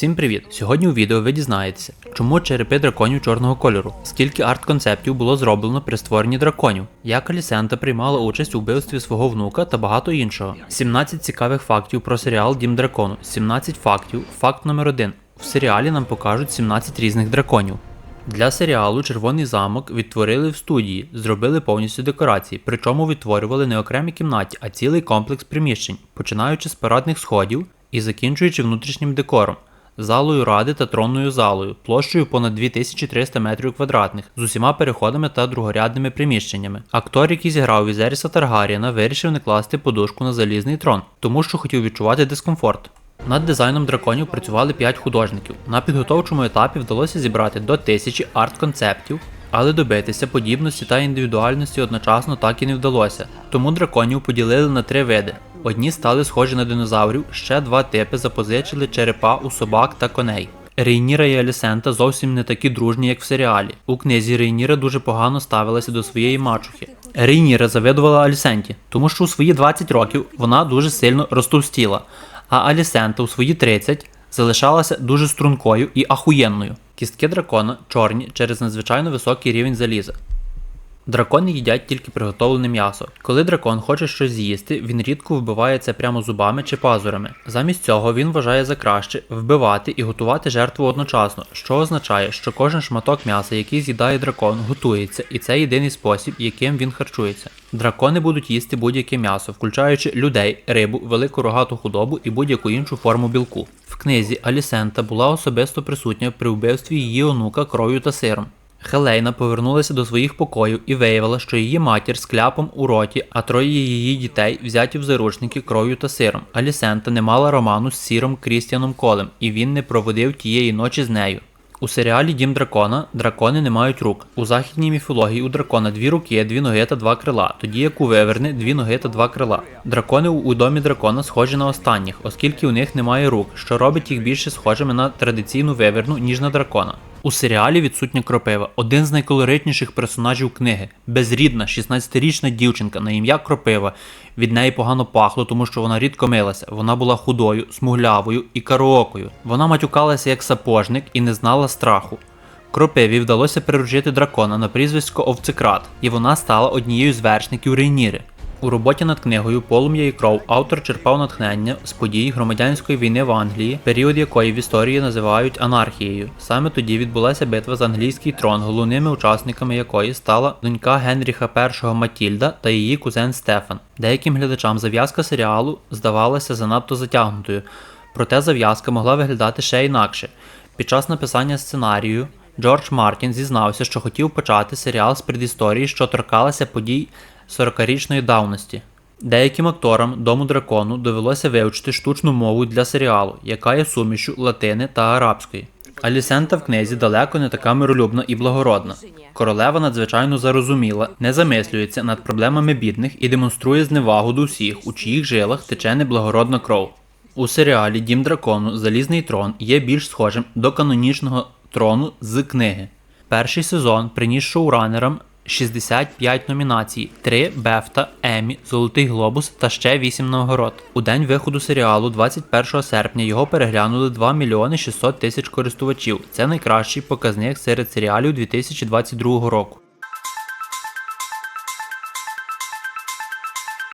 Всім привіт! Сьогодні у відео ви дізнаєтеся, чому черепи драконів чорного кольору, скільки арт-концептів було зроблено при створенні драконів, як Алісента приймала участь у вбивстві свого внука та багато іншого. 17 цікавих фактів про серіал Дім дракону. 17 фактів. Факт номер 1 В серіалі нам покажуть 17 різних драконів. Для серіалу Червоний замок відтворили в студії, зробили повністю декорації, причому відтворювали не окремі кімнаті, а цілий комплекс приміщень, починаючи з парадних сходів і закінчуючи внутрішнім декором, залою ради та тронною залою, площею понад 2300 метрів квадратних, з усіма переходами та другорядними приміщеннями. Актор, який зіграв Візеріса Таргарієна, вирішив не класти подушку на залізний трон, тому що хотів відчувати дискомфорт. Над дизайном драконів працювали 5 художників. На підготовчому етапі вдалося зібрати до тисячі арт-концептів, але добитися подібності та індивідуальності одночасно так і не вдалося. Тому драконів поділили на три види. Одні стали схожі на динозаврів, ще два типи запозичили черепа у собак та коней. Рейніра і Алісента зовсім не такі дружні, як в серіалі. У книзі Рейніра дуже погано ставилася до своєї мачухи. Рейніра завидувала Алісенті, тому що у свої 20 років вона дуже сильно розтовстіла, а Алісента у свої 30 залишалася дуже стрункою і ахуєнною. Кістки дракона чорні через надзвичайно високий рівень заліза. Дракони їдять тільки приготовлене м'ясо. Коли дракон хоче щось з'їсти, він рідко вбиває це прямо зубами чи пазурами. Замість цього він вважає за краще вбивати і готувати жертву одночасно, що означає, що кожен шматок м'яса, який з'їдає дракон, готується, і це єдиний спосіб, яким він харчується. Дракони будуть їсти будь-яке м'ясо, включаючи людей, рибу, велику рогату худобу і будь-яку іншу форму білку. В книзі Алісента була особисто присутня при вбивстві її онука кров'ю та сиром. Хелейна повернулася до своїх покоїв і виявила, що її матір з кляпом у роті, а троє її дітей взяті в заручники кров'ю та сиром. Алісента не мала роману з сіром Крістіаном Колем, і він не проводив тієї ночі з нею. У серіалі Дім дракона дракони не мають рук. У західній міфології у дракона дві руки, дві ноги та два крила, тоді як у виверни дві ноги та два крила. Дракони у домі дракона схожі на останніх, оскільки у них немає рук, що робить їх більше схожими на традиційну виверну, ніж на дракона. У серіалі відсутня Кропива, один з найколоритніших персонажів книги, безрідна 16-річна дівчинка на ім'я Кропива. Від неї погано пахло, тому що вона рідко милася. Вона була худою, смуглявою і кароокою. Вона матюкалася як сапожник і не знала страху. Кропиві вдалося приручити дракона на прізвисько Овцекрат, і вона стала однією з вершників Рейніри. У роботі над книгою Полум'я і кров автор черпав натхнення з подій громадянської війни в Англії, період якої в історії називають анархією. Саме тоді відбулася битва за англійський трон, головними учасниками якої стала донька Генріха І Матільда та її кузен Стефан. Деяким глядачам зав'язка серіалу здавалася занадто затягнутою, проте зав'язка могла виглядати ще інакше. Під час написання сценарію Джордж Мартін зізнався, що хотів почати серіал з предісторії, що торкалася подій 40-річної давності. Деяким акторам Дому дракону довелося вивчити штучну мову для серіалу, яка є сумішю латини та арабської. Алісента в книзі далеко не така миролюбна і благородна. Королева надзвичайно зарозуміла, не замислюється над проблемами бідних і демонструє зневагу до всіх, у чиїх жилах тече неблагородна кров. У серіалі Дім дракону Залізний трон є більш схожим до канонічного трону з книги. Перший сезон приніс шоуранерам 65 номінацій, 3 Бефта, Емі, Золотий Глобус та ще 8 нагород. У день виходу серіалу 21 серпня його переглянули 2 мільйони 600 тисяч користувачів. Це найкращий показник серед серіалів 2022 року.